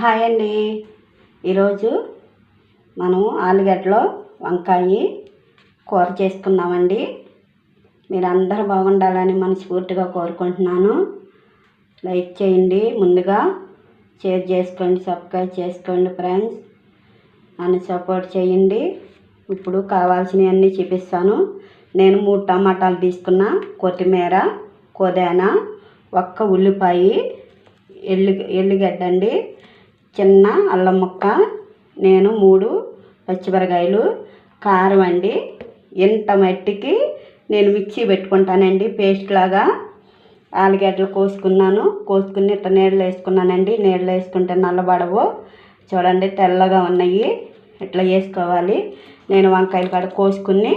Hi అండి. ఈరోజు మనం ఆలుగడ్డలో వంకాయ కూర చేసుకున్నామండి మీరు అందరూ బాగుండాలని మనస్ఫూర్తిగా కోరుకుంటున్నాను. లైక్ చేయండి ముందుగా షేర్ చేసుకోండి సబ్స్క్రైబ్ చేసుకోండి ఫ్రెండ్స్. నన్ను సపోర్ట్ చేయండి. ఇప్పుడు కావాల్సినవన్నీ చూపిస్తాను. నేను మూడు టమాటాలు తీసుకున్న కొత్తిమీర కొదాన ఒక్క ఉల్లిపాయ ఎల్లి ఎల్లిగడ్డ అండి. చిన్న అల్లం ముక్క నేను మూడు పచ్చిమిరకాయలు కారం అండి. ఇంత మట్టికి నేను మిక్సీ పెట్టుకుంటానండి పేస్ట్ లాగా. ఆలుగడ్డలు కోసుకున్నాను కోసుకుని ఇట్లా నీళ్ళు వేసుకున్నానండి. నీళ్ళు వేసుకుంటే నల్లబడవు చూడండి తెల్లగా ఉన్నాయి. ఇట్లా వేసుకోవాలి. నేను వంకాయలు కాడ కోసుకుని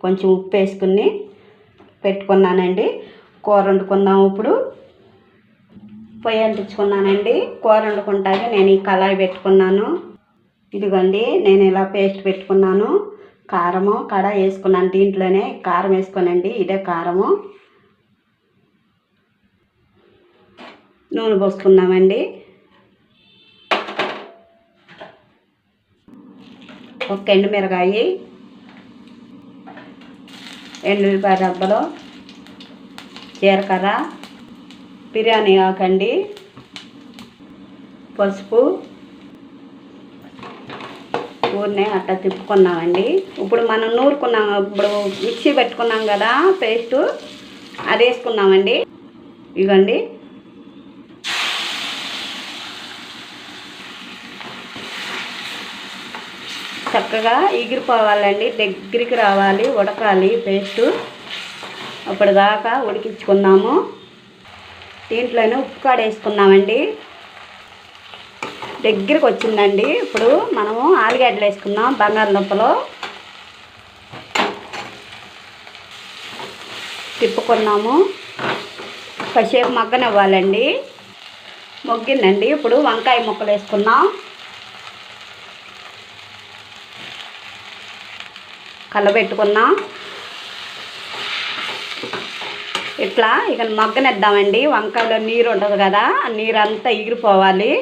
కొంచెం ఉప్పు వేసుకుని పెట్టుకున్నానండి. కూర వండుకుందాం ఇప్పుడు. పొయ్యి అంటించుకున్నానండి కూర వండుకుంటాకి నేను ఈ కళాయి పెట్టుకున్నాను. ఇదిగోండి నేను ఇలా పేస్ట్ పెట్టుకున్నాను. కారము కడ వేసుకున్నాను దీంట్లోనే. కారం వేసుకోనండి ఇదే కారము. నూనె పోసుకున్నామండి. ఒక ఎండుమిరకాయి ఎండుమిరపాయ రబ్బలు జీలకర్ర బిర్యానీ ఆకండి. పసుపు. ఊరినే అట్లా తిప్పుకున్నామండి. ఇప్పుడు మనం నూరుకున్నాం. ఇప్పుడు మిక్సీ పెట్టుకున్నాం కదా పేస్టు. అది వేసుకున్నామండి. ఇవ్వండి చక్కగా ఎగిరిపోవాలండి. దగ్గరికి రావాలి ఉడకాలి పేస్టు. అప్పటిదాకా ఉడికించుకున్నాము దీంట్లోనే ఉప్పు కాడ వేసుకున్నామండి దగ్గరికి వచ్చిందండి. ఇప్పుడు మనము ఆలుగడ్డలు వేసుకుందాం బంగాళదుంపలో. తిప్పుకున్నాము. కాసేపు మగ్గనివ్వాలండి. మొగ్గిందండి. ఇప్పుడు వంకాయ ముక్కలు వేసుకున్నాం కలబెట్టుకున్నాం ఇట్లా ఇక మగ్గనిద్దామండి. వంకాయలో నీరు ఉంటుంది కదా నీరు అంతా ఎగిరిపోవాలి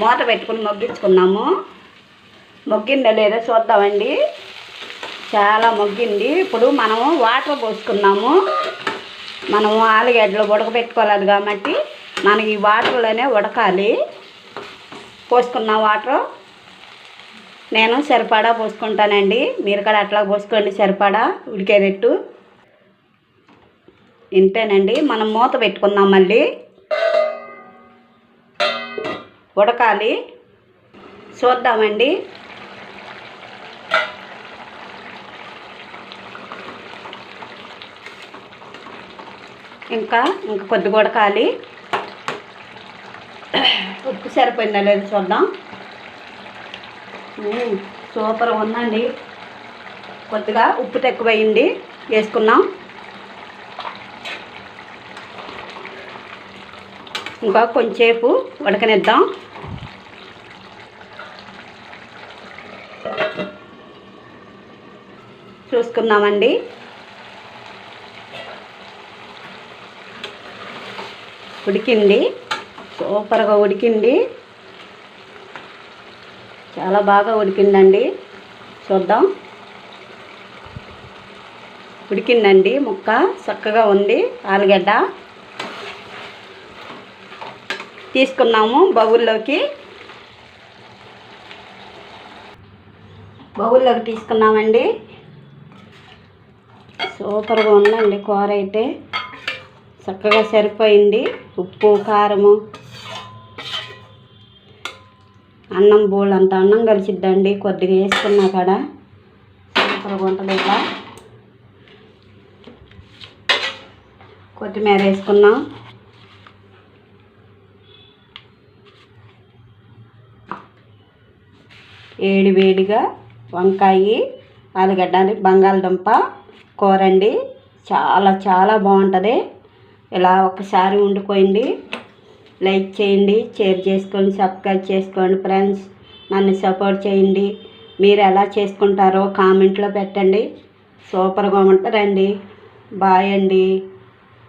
మూత పెట్టుకుని మొగ్గించుకున్నాము మొగ్గిందో లేదో చూద్దామండి. చాలా మొగ్గింది. ఇప్పుడు మనము వాటర్ పోసుకున్నాము మనము ఆలుగడ్డలు ఉడకబెట్టుకోలేదు కాబట్టి మనకి ఈ వాటర్లోనే ఉడకాలి. పోసుకున్న వాటర్. నేను సరిపడా పోసుకుంటానండి. మీరు కూడా అట్లా పోసుకోండి సరిపడా ఉడికేటట్టు ఇంతేనండి. మనం మూత పెట్టుకుందాం మళ్ళీ. ఉడకాలి. చూద్దామండి. ఇంకా ఇంకా కొద్దిగా ఉడకాలి. ఉప్పు సరిపోయిందా లేదు చూద్దాం. సూపర్ ఉందండి. కొద్దిగా ఉప్పు తక్కువైంది. వేసుకున్నాం ఇంకా కొంచెంసేపు ఉడకనిద్దాం. చూసుకుందామండి. ఉడికింది. సూపర్గా ఉడికింది. చాలా బాగా ఉడికిందండి. చూద్దాం. ఉడికిందండి. ముక్క చక్కగా ఉంది. ఆలుగడ్డ తీసుకున్నాము బౌల్లోకి. బౌల్లోకి తీసుకున్నామండి. సూపర్గా ఉందండి కూర అయితే. చక్కగా సరిపోయింది. ఉప్పు కారము అన్నం బోల్ అంత అన్నం కలిసిద్దండి కొద్దిగా వేసుకున్నా కాడ. సూపర్గా ఉంటుంది ఇట్లా. కొత్తిమీర వేసుకున్నాం. ఏడి వేడిగా వంకాయ ఆలుగడ్డ బంగాళదుంప కూర అండి. చాలా చాలా బాగుంటుంది. ఇలా ఒకసారి వండుకోండి లైక్ చేయండి షేర్ చేసుకోండి సబ్స్క్రైబ్ చేసుకోండి ఫ్రెండ్స్. నన్ను సపోర్ట్ చేయండి. మీరు ఎలా చేసుకుంటారో కామెంట్లో పెట్టండి. సూపర్గా ఉంటారండి బాయ్ అండి.